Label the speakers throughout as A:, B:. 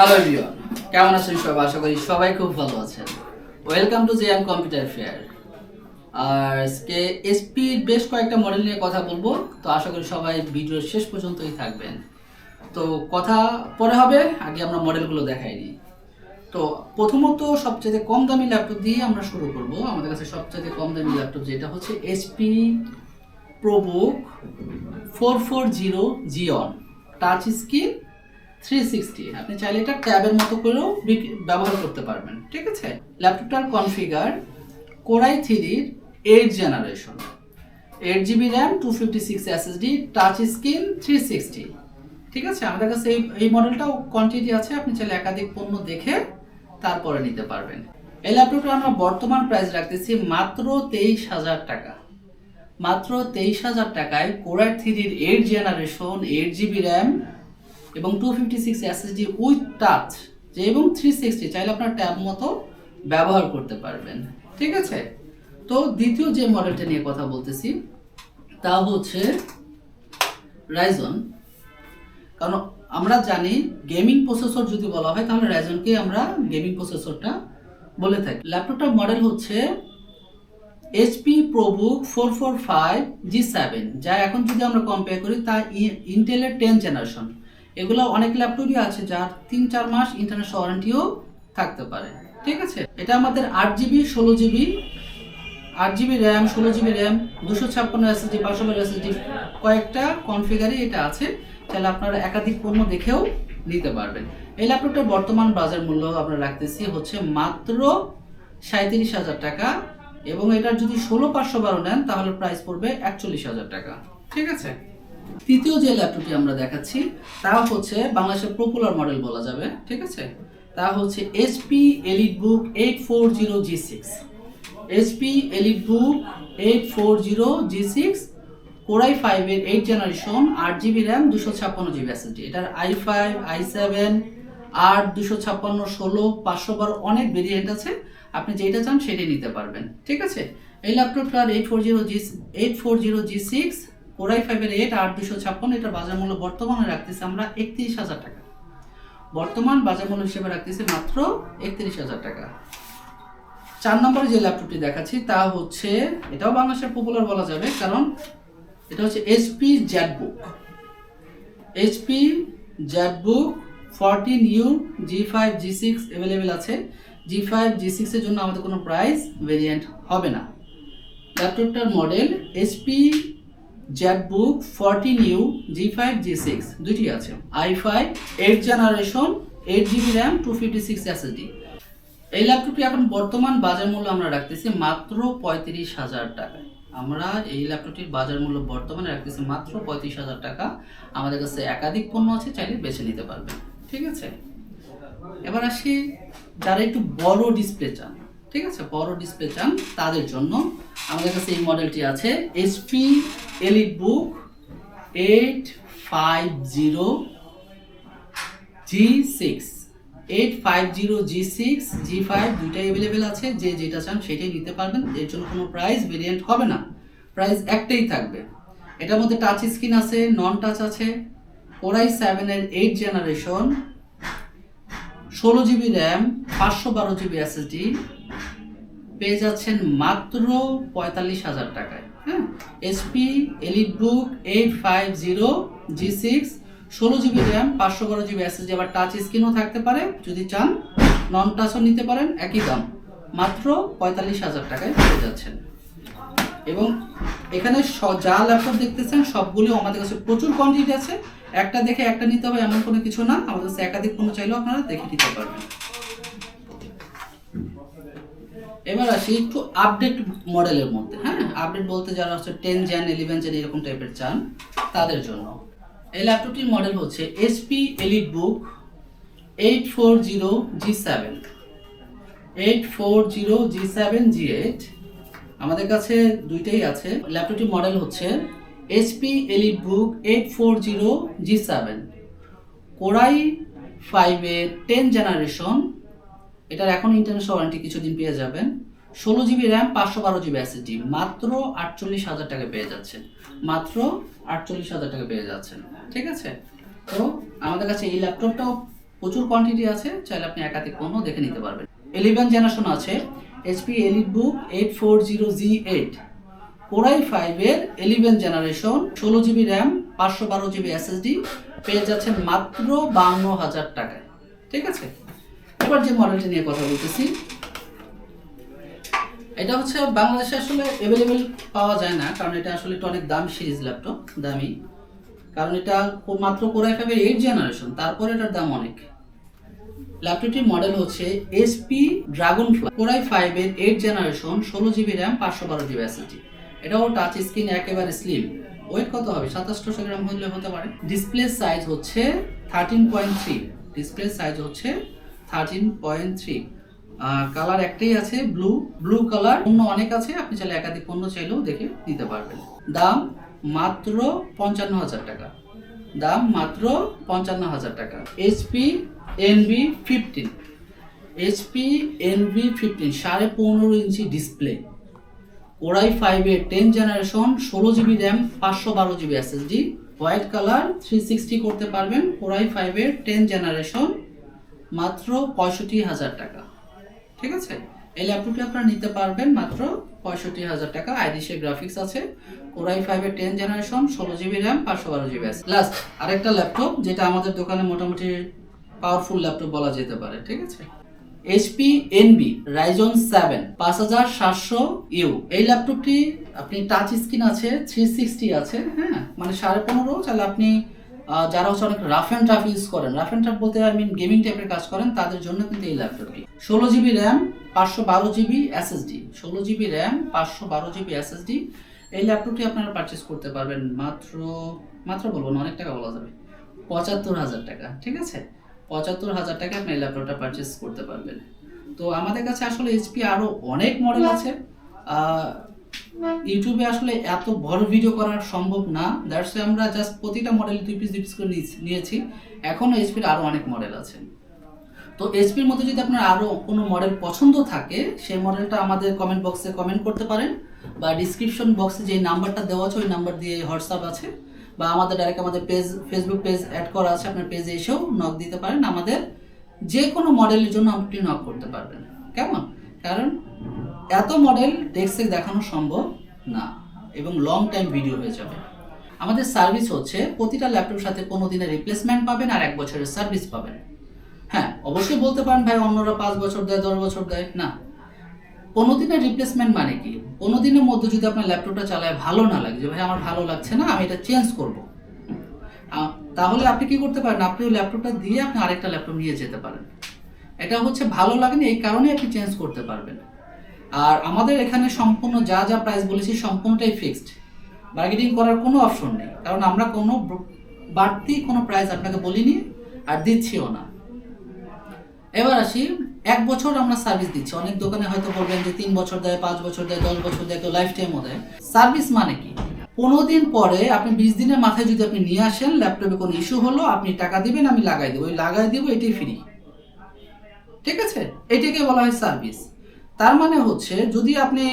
A: Hello everyone কেমন আছেন সবাই আশা করি সবাই খুব ভালো আছেন। Welcome to JM computer fair আর আজকে এসপি বেশ কয়েকটা মডেল নিয়ে কথা বলব, তো আশা করি সবাই ভিডিওর শেষ পর্যন্তই থাকবেন। তো কথা পরে হবে, আগে আমরা মডেলগুলো দেখাই দেখাইনি তো প্রথমত সবচেয়ে কম দামি ল্যাপটপ দিয়ে আমরা শুরু করব। আমাদের কাছে সবচেয়ে কম দামি ল্যাপটপ যেটা হচ্ছে HP ProBook four four zero G one touch screen three sixty আপনি চাইলে এটা ট্যাবের মতো করেও ব্যবহার করতে পারবেন, ঠিক আছে? ল্যাপটপটার কনফিগার, কোরাই থ্রির eight generation eight GB RAM two fifty six SSD touch screen three sixty ঠিক আছে? আমাদের কাছে এই এই মডেলটাও কোয়ান্টিটি আছে, আপনি চাইলে একাধিক পণ্য দেখে তারপরে নিতে পারবেন। এই ল্যাপটপটা আমরা বর্তমান প্রাইস রাখতেছি মাত্র তেইশ হাজার টাকা। মাত্র তেইশ হাজার টাকায় কোরাই থ্রির eight generation eight GB RAM এবং two fifty six SSD with touch যে এবং থ্রি সিক্সটি চাইলে আপনার ট্যাব মতো ব্যবহার করতে পারবেন। ঠিক আছে? তো দ্বিতীয় যে মডেলটা নিয়ে কথা বলতেছি, তা হচ্ছে রাইজন কারণ আমরা জানি গেমিং প্রসেসর যদি বলা হয়, তাহলে রাইজনকে আমরা গেমিং প্রসেসরটা বলে থাকি। ল্যাপটপটার মডেল হচ্ছে HP ProBook four four five G seven যা এখন যদি আমরা কম্পেয়ার করি, তা ইন্টেলের টেন জেনারেশন এগুলো অনেক ল্যাপটপই আছে যার তিন চার মাস ইন্টারনেট ওয়ারেন্টিও থাকতে পারে। ঠিক আছে? এটা আমাদের আট জিবি ষোলো জিবি আট জিবি র্যাম ষোলো জিবি র্যাম দুশো ছাপ্পান্ন এসএসডি পাঁচশো বারো এসএসডি কয়েকটা কনফিগারই এটা আছে। তাহলে আপনারা একাধিক পণ্য দেখেও নিতে পারবেন। এই ল্যাপটপটার বর্তমান বাজার মূল্য আমরা রাখতেছি হচ্ছে মাত্র সাঁত্রিশ হাজার টাকা এবং এটার যদি ষোলো পাঁচশো বারো নেন তাহলে প্রাইস পড়বে একচল্লিশ হাজার টাকা। ঠিক আছে? তৃতীয় যে ল্যাপটপটি আমরা দেখাচ্ছি, তা হচ্ছে বাংলাদেশের পপুলার মডেল বলা যাবে, ঠিক আছে? তা হচ্ছে HP EliteBook eight four zero G six HP EliteBook eight four zero G six core i ফাইভের এইট জেনারেশন আট জিবি র্যাম দুশো ছাপ্পান্ন জিবি এসএসডি এটার আই ফাইভ আই সেভেন আট, দুশো ছাপ্পান্ন, ষোলো, পাঁচশো বারো অনেক ভেরিয়েন্ট আছে। আপনি যেটা চান সেটাই নিতে পারবেন, ঠিক আছে? এই ল্যাপটপটার eight four zero G eight four zero G six core i ফাইভের এইট আট দুশো ছাপ্পান্ন, এটার বাজার মূল্য বর্তমানে রাখতেছি আমরা একত্রিশ হাজার টাকা। বর্তমান বাজার মূল্য হিসেবে রাখতেছি মাত্র একত্রিশ হাজার টাকা। চার নম্বরে যে ল্যাপটপটি দেখাচ্ছি, তা হচ্ছে, এটাও বাংলাদেশের পপুলার বলা যাবে, কারণ এটা হচ্ছে HP ZBook HP ZBook fourteen U G five G six available আছে। জি ফাইভ জি সিক্সের জন্য আমাদের কোনো প্রাইস ভেরিয়েন্ট হবে না। ল্যাপটপটার model HP ZBook fourteen new, G five, G six, দুইটি আছে। I five, eight generation, eight GB RAM, two fifty six SSD এই ল্যাপটপটি এখন বর্তমান বাজার মূল্য আমরা রাখতেছি মাত্র পঁয়ত্রিশ হাজার টাকায় আমরা এই ল্যাপটপটির বাজার মূল্য বর্তমানে রাখতেছি মাত্র পঁয়ত্রিশ হাজার টাকা। আমাদের কাছে একাধিক পণ্য আছে, চাইলে বেছে নিতে পারবেন। ঠিক আছে? এবার আসি, যারা একটু বড় ডিসপ্লে চান ঠিক আছে? বড় ডিসপ্লে চান তাদের জন্য। আমাদের কাছে এই মডেলটি আছে HP EliteBook eight five zero G six eight five zero G six G five দুইটাই অ্যাভেলেবেল আছে, যে যেটা চান সেটাই নিতে পারবেন। এর জন্য কোনো প্রাইস ভেরিয়েন্ট হবে না। প্রাইস একটাই থাকবে। এটার মধ্যে টাচ স্ক্রিন আছে নন টাচ আছে ওরাই সেভেনের এইট জেনারেশন ষোলো জিবি র্যাম, পাঁচশো বারো জিবি এসএসডি পেয়ে যাচ্ছেন মাত্র পঁয়তাল্লিশ হাজার টাকায় হ্যাঁ? HP, EliteBook, eight five zero, G six, ষোলো জিবি র্যাম, পাঁচশো বারো জিবি এসএসডি, আবার টাচ স্ক্রিনও থাকতে পারে, যদি চান নন টাচও নিতে পারেন, একই দাম, মাত্র পঁয়তাল্লিশ হাজার টাকায় পেয়ে যাচ্ছেন। এবং এখানে যা ল্যাপটপ দেখতেছেন সবগুলো আমাদের কাছে প্রচুর কোয়ান্টিটি আছে। একটা দেখে একটা নিতে হবে, এমন কোনো কিছু না। আমাদের কাছে একাধিক কোনো চাইলেও আপনারা দেখে নিতে পারবেন। এবার আসি একটু আপডেট মডেলের মধ্যে। হ্যাঁ? আপডেট বলতে যারা হচ্ছে টেন জেন ইলেভেন জেন এরকম টাইপের চান, তাদের জন্য। এই ল্যাপটপটির মডেল হচ্ছে HP EliteBook eight four zero G seven eight four zero G seven G eight আমাদের কাছে দুইটাই আছে। ল্যাপটপটির মডেল হচ্ছে HP EliteBook eight four zero G seven core i ফাইভের টেন জেনারেশন এটার এখন ইন্টারন্যাশনাল ওয়ারেন্টি কিছুদিন পেয়ে যাবেন। ষোলো জিবি র্যাম পাঁচশো বারো জিবি এসএসডি মাত্র আটচল্লিশ হাজার টাকা পেয়ে যাচ্ছেন। মাত্র আটচল্লিশ হাজার টাকা পেয়ে যাচ্ছেন। ঠিক আছে? তো আমাদের কাছে এই ল্যাপটপটাও প্রচুর কোয়ান্টিটি আছে। চাইলে আপনি একাধিক পণ্য দেখে নিতে পারবেন। ইলেভেন জেনারেশন আছে। HP EliteBook eight four zero G eight core i ফাইভের ইলেভেন জেনারেশন ষোলো জিবি র্যাম পাঁচশো বারো জিবি এসএসডি পেয়ে যাচ্ছেন মাত্র বান্ন হাজার টাকায়। ঠিক আছে? এবার যে মডেলটি নিয়ে কথা বলতেছি, এটা হচ্ছে বাংলাদেশে আসলে অ্যাভেলেবেল পাওয়া যায় না, কারণ এটা আসলে একটু অনেক দাম সিরিজ ল্যাপটপ দামি। কারণ এটা মাত্র কোরাই ফাইভের এইট জেনারেশন তারপরে এটার দাম অনেক। ল্যাপটপটির মডেল হচ্ছে এসপি ড্রাগন ফ্লাই কোরাই ফাইভের এইট জেনারেশন ষোলো জিবি র্যাম পাঁচশো বারো জিবি এসএসডি এটাও টাচ স্ক্রিন একেবারে স্লিম ওয়েট কত হবে? সাতাশশো গ্রাম হলে হতে পারে। ডিসপ্লে সাইজ হচ্ছে thirteen point three display size হচ্ছে থার্টিন পয়েন্ট থ্রি কালার একটাই আছে ব্লু ব্লু কালার অন্য অনেক আছে, আপনি চাইলে একাধিক পণ্য চাইলেও দেখে নিতে পারবেন। দাম মাত্র পঞ্চান্ন হাজার টাকা। দাম মাত্র পঞ্চান্ন হাজার টাকা। HP Envy fifteen HP Envy fifteen, সাড়ে পনেরো ইঞ্চি ডিসপ্লে ওরাই ফাইভের টেন জেনারেশন ষোলো জিবি র্যাম পাঁচশো বারো GB SSD white colour three sixty করতে পারবেন ওরাই ফাইভের টেন জেনারেশন মাত্র পঁয়ষট্টি হাজার টাকা। ঠিক আছে? এই ল্যাপটপটি আপনারা নিতে পারবেন মাত্র পঁয়ষট্টি হাজার টাকা। আইডিসি গ্রাফিক্স আছে। কোরাই ফাইভের টেন জেনারেশন ষোলো জিবি র্যাম পাঁচশো বারো জিবি আছে লাস্ট আরেকটা ল্যাপটপ যেটা আমাদের দোকানে মোটামুটি পাওয়ারফুল ল্যাপটপ বলা যেতে পারে, ঠিক আছে? এইচপি এনবি রাইজন সেভেন পাঁচ হাজার সাতশো ইউ এই ল্যাপটপটি আপনি টাচ স্ক্রিন আছে থ্রি সিক্সটি আছে হ্যাঁ? মানে সাড়ে পনেরো চাইলে আপনি যারা হচ্ছে অনেক রাফ অ্যান্ড টাফ ইউজ করেন রাফ অ্যান্ড টাফ বলতে আই মিন গেমিং টাইপের কাজ করেন, তাদের জন্য কিন্তু এই ল্যাপটপটি। ষোলো জিবি র্যাম পাঁচশো বারো জিবি এসএসডি ষোলো জিবি র্যাম পাঁচশো বারো জিবি এসএসডি এই ল্যাপটপটি আপনারা পারচেস করতে পারবেন মাত্র মাত্র বলব না, অনেক টাকা বলা যাবে, পঁচাত্তর হাজার টাকা, ঠিক আছে? পঁচাত্তর হাজার টাকা আপনি ল্যাপটপটা পারচেস করতে পারবেন। তো আমাদের কাছে আসলে এইচপি আরও অনেক মডেল আছে। ইউটিউবে আসলে এত বড় ভিডিও করা সম্ভব না। দ্যাটস আমরা জাস্ট প্রতিটা মডেল দুই পিস দুই পিস করে নিয়েছি এখনও এইচপির আরও অনেক মডেল আছে। তো এইচপির মধ্যে যদি আপনার আরও কোনো মডেল পছন্দ থাকে, সেই মডেলটা আমাদের কমেন্ট বক্সে কমেন্ট করতে পারেন। বা ডিসক্রিপশন বক্সে যে নাম্বারটা দেওয়া আছে, ওই নাম্বার দিয়ে হোয়াটসঅ্যাপ আছে। বা আমাদের ডাইরেক্ট আমাদের পেজ ফেসবুক পেজ অ্যাড করা আছে, আপনার পেজে এসেও নক দিতে পারেন। আমাদের যে কোনো মডেলের জন্য আপনি নক করতে পারবেন। কেমন? কারণ এত মডেল ডেস্কে দেখানো সম্ভব না এবং লং টাইম ভিডিও হয়ে যাবে। আমাদের সার্ভিস হচ্ছে প্রতিটা ল্যাপটপের সাথে কোনো দিনের রিপ্লেসমেন্ট পাবেন আর এক বছরের সার্ভিস পাবেন। হ্যাঁ অবশ্যই বলতে পারেন, ভাই, অন্যরা পাঁচ বছর দেয়, দশ বছর দেয়। না। পনেরো দিনের রিপ্লেসমেন্ট মানে কি? পনেরো দিনের মধ্যে যদি আপনার ল্যাপটপটা চালায় ভালো না লাগে, যে ভাই আমার ভালো লাগছে না, আমি এটা চেঞ্জ করব। তাহলে আপনি কি করতে পারেন? আপনি ওই ল্যাপটপটা দিয়ে আপনি আরেকটা ল্যাপটপ নিয়ে যেতে পারেন। এটা হচ্ছে ভালো লাগেনি এই কারণে আপনি চেঞ্জ করতে পারবেন। আর আমাদের এখানে সম্পূর্ণ যা যা প্রাইস বলেছি সম্পূর্ণটাই ফিক্সড বার্গেনিং করার কোনো অপশন নেই। কারণ আমরা কোনো বাড়তি কোনো প্রাইস আপনাকে বলিনি আর দিচ্ছিও না। এবার আসি এক বছর আমরা সার্ভিস দিচ্ছি। অনেক দোকানে হয়তো বলবেন যে তিন বছর দেয়, পাঁচ বছর দেয়, দশ বছর দেয় কেউ লাইফ টাইমও দেয়। সার্ভিস মানে কি? পনেরো দিন পরে আপনি বিশ দিনের মাথায় যদি আপনি নিয়ে আসেন ল্যাপটপে কোনো ইস্যু হলো, আপনি টাকা দিবেন, আমি লাগাই দেবো। ওই লাগাই দেবো, এটাই ফ্রি ঠিক আছে? এটাকে বলা হয় সার্ভিস তার মানে হচ্ছে, যদি আপনি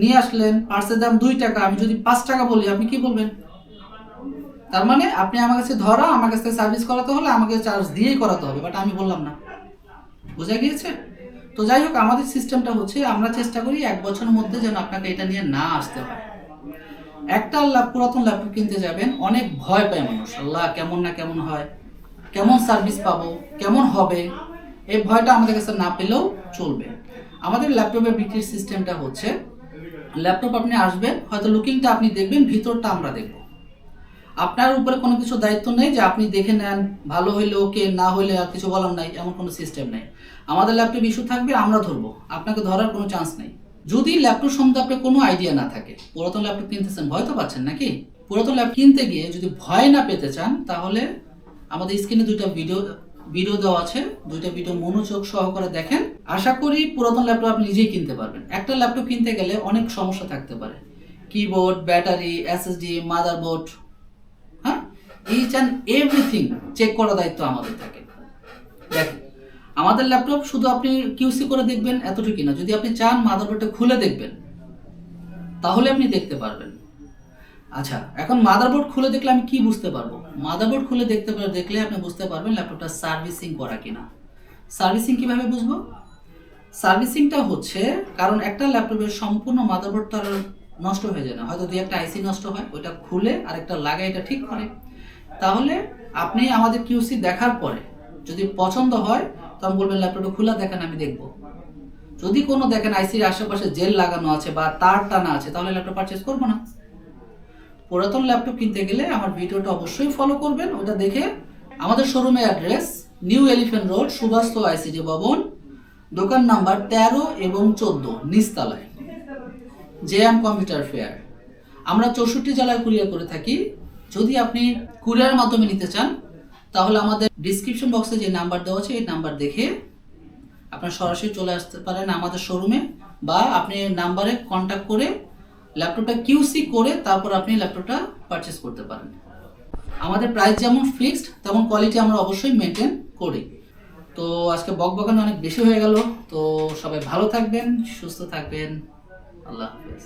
A: নিয়ে আসলেন, পার্সের দাম দুই টাকা, আমি যদি পাঁচ টাকা বলি, আপনি কি বলবেন? তার মানে আপনি আমার কাছে ধরা, আমার কাছ থেকে সার্ভিস করাতে হলে আমাকে চার্জ দিয়েই করাতে হবে বাট আমি বললাম না। বোঝা গিয়েছে? তো যাই হোক, আমাদের সিস্টেমটা হচ্ছে আমরা চেষ্টা করি এক বছরের মধ্যে যেন আপনাকে এটা নিয়ে না আসতে হয়। একটা ল্যাপ পুরাতন ল্যাপটপ কিনতে যাবেন, অনেক ভয় পায় মানুষ। আল্লাহ, কেমন না কেমন হয়? কেমন সার্ভিস পাবো? কেমন হবে? এই ভয়টা আমাদের কাছে না পেলেও চলবে। আমাদের ল্যাপটপের বিক্রির সিস্টেমটা হচ্ছে, ল্যাপটপ আপনি আসবেন, হয়তো লুকিংটা আপনি দেখবেন, ভিতরটা আমরা দেখব। আপনার উপরে কোনো কিছু দায়িত্ব নেই যে আপনি দেখে নেন, ভালো হইলে ওকে, না হইলে আর কিছু বলার নাই, এমন কোনো সিস্টেম নেই। আমাদের ল্যাপটপ ইস্যু থাকবে, আমরা ধরবো। আপনাকে ধরার কোনো চান্স নেই। যদি ল্যাপটপ সম্বন্ধে আপনার কোনো আইডিয়া না থাকে, পুরাতন ল্যাপটপ কিনতেছেন, ভয় তো পাচ্ছেন নাকি? পুরাতন ল্যাপটপ কিনতে গিয়ে যদি ভয় না পেতে চান, তাহলে আমাদের স্ক্রিনে দুইটা ভিডিও ভিডিও দেওয়া আছে। দুইটা ভিডিও মনোযোগ সহকারে দেখেন। আশা করি পুরাতন ল্যাপটপ আপনি নিজেই কিনতে পারবেন। একটা ল্যাপটপ কিনতে গেলে অনেক সমস্যা থাকতে পারে। Keyboard battery SSD motherboard each and everything check করার দায়িত্ব আমাদের থাকে। দেখেন আমাদের ল্যাপটপ শুধু আপনি কিউসি করে দেখবেন এতটুকুই না। যদি আপনি চান মাদারবোর্ডটা খুলে দেখবেন, তাহলে আপনি দেখতে পারবেন। আচ্ছা এখন মাদারবোর্ড খুলে দেখলে আমি কি বুঝতে পারব? মাদারবোর্ড খুলে দেখতে পারে, দেখলে আপনি বুঝতে পারবেন ল্যাপটপটা সার্ভিসিং করা কিনা। সার্ভিসিং কীভাবে বুঝব? সার্ভিসিংটা হচ্ছে, কারণ একটা ল্যাপটপের সম্পূর্ণ মাদারবোর্ড তো আর নষ্ট হয়ে যায় না। হয়তো দুই একটা আইসি নষ্ট হয়, ওইটা খুলে আর একটা লাগাই এটা ঠিক করে। তাহলে আপনি আমাদের কিউসি দেখার পরে যদি পছন্দ হয় তখন বলবেন ল্যাপটপটা খোলা দেখেন, আমি দেখব। যদি কোনো দেখেন আইসির আশেপাশে জেল লাগানো আছে বা তার টানা আছে, তাহলে ল্যাপটপ পারচেস করব না। পুরাতন ল্যাপটপ কিনতে গেলে আমার ভিডিওটা অবশ্যই ফলো করবেন, ওটা দেখে আমাদের শোরুমের address New Elephant Road Subhash ICD ভবন, দোকান নাম্বার তেরো এবং চোদ্দ নিস্তালায় জে এম কম্পিউটার ফেয়ার আমরা চৌষট্টি জেলায় কুরিয়ার করে থাকি যদি আপনি কুরিয়ার মাধ্যমে নিতে চান, তাহলে আমাদের ডিসক্রিপশন বক্সে যে নাম্বার দেওয়া আছে, এই নাম্বার দেখে আপনার সরাসরি চলে আসতে পারেন আমাদের শোরুমে বা আপনি নাম্বারে কন্ট্যাক্ট করে ল্যাপটপটা কিউসি করে তারপর আপনি ল্যাপটপটা পারচেস করতে পারেন। আমাদের প্রাইস যেমন ফিক্সড তেমন কোয়ালিটি আমরা অবশ্যই মেনটেন করি। তো আজকে বক বকানো অনেক বেশি হয়ে গেল। তো সবাই ভালো থাকবেন, সুস্থ থাকবেন। আল্লাহ হাফেজ।